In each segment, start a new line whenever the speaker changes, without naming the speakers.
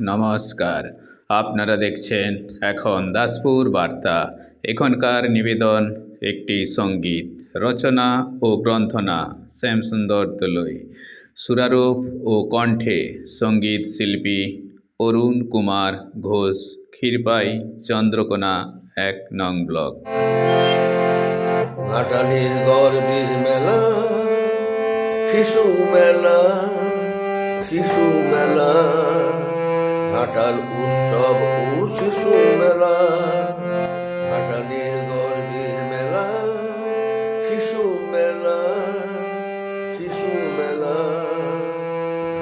নমস্কার। আপনারা দেখছেন এখন দাসপুর বার্তা। এখনকার নিবেদন, একটি সংগীত, রচনা ও গ্রন্থনা, শ্যামসুন্দর দলুই। সুরারূপ ও কণ্ঠে সংগীত শিল্পী অরুণ কুমার ঘোষ, ক্ষীরপাই চন্দ্রকোনা, এক নং ব্লক।
ঘাটালের গর্বের মেলা শিশু মেলা শিশু মেলা, ঘাটাল উৎসব ও শিশু মেলা, ঘাটালের গর্বের মেলা, শিশু মেলা শিশু মেলা,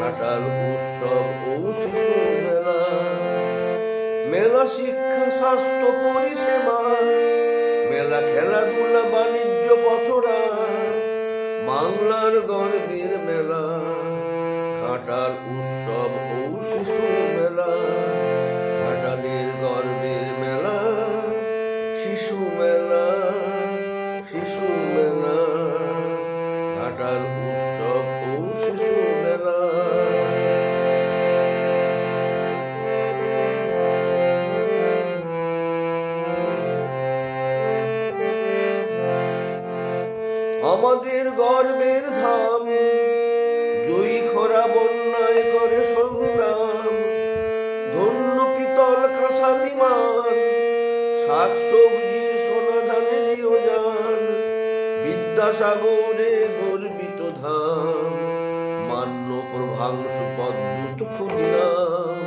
ঘাটাল উৎসব ও শিশু মেলা। মেলা শিক্ষা, স্বাস্থ্য পরিষেবা, মেলা খেলাধুলা, বাণিজ্য বাংলার গর্বের মেলা, ঘাটাল উৎসব ও শিশু মেলা, ঘাটালের গর্বের মেলা, শিশু মেলা শিশু মেলা, ঘাটাল উৎসব ও শিশু মেলা। আমাদের গর্বের ধাম জয়ী খরা বন্যায় করে সংগ্রাম। ধন্য পিতল কাঁসাদিমান শাক সবজি সোনা ধানের যোজান বিদ্যাসাগরে গর্বিত ধাম, মান্য প্রভাংশু পদ্মুত ক্ষুদিরাম।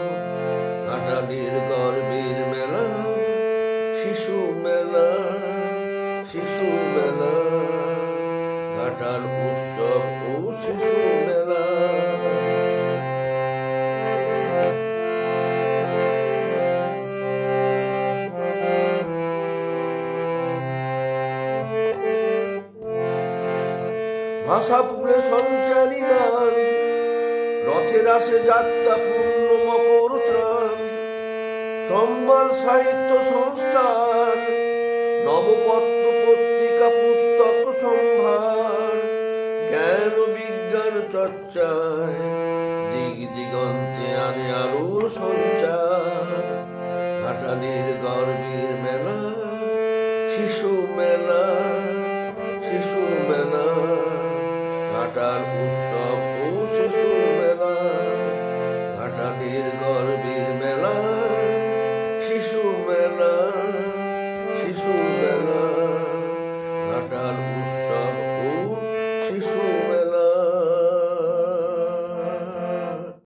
গর্বের মেলা, শিশু মেলা শিশু মেলা। ঘাটাল উৎসব ও শিশু মেলা। ভাষাপুরে সঞ্চারী গান রথের আসে যাত্রা পূর্ণ মকর সম্মান সাহিত্য সংস্থার নবপত্র চর্চায়, দিগ দিগন্তে আনে আলোর সঞ্চার। ঘাটালির গর্বের মেলা, শিশু মেলা শিশু মেলা। ঘাটার উৎসব ও শিশু মেলা ঘাটালির গর্বের মেলা, শিশু মেলা শিশু মেলা। ঘাটার উৎসব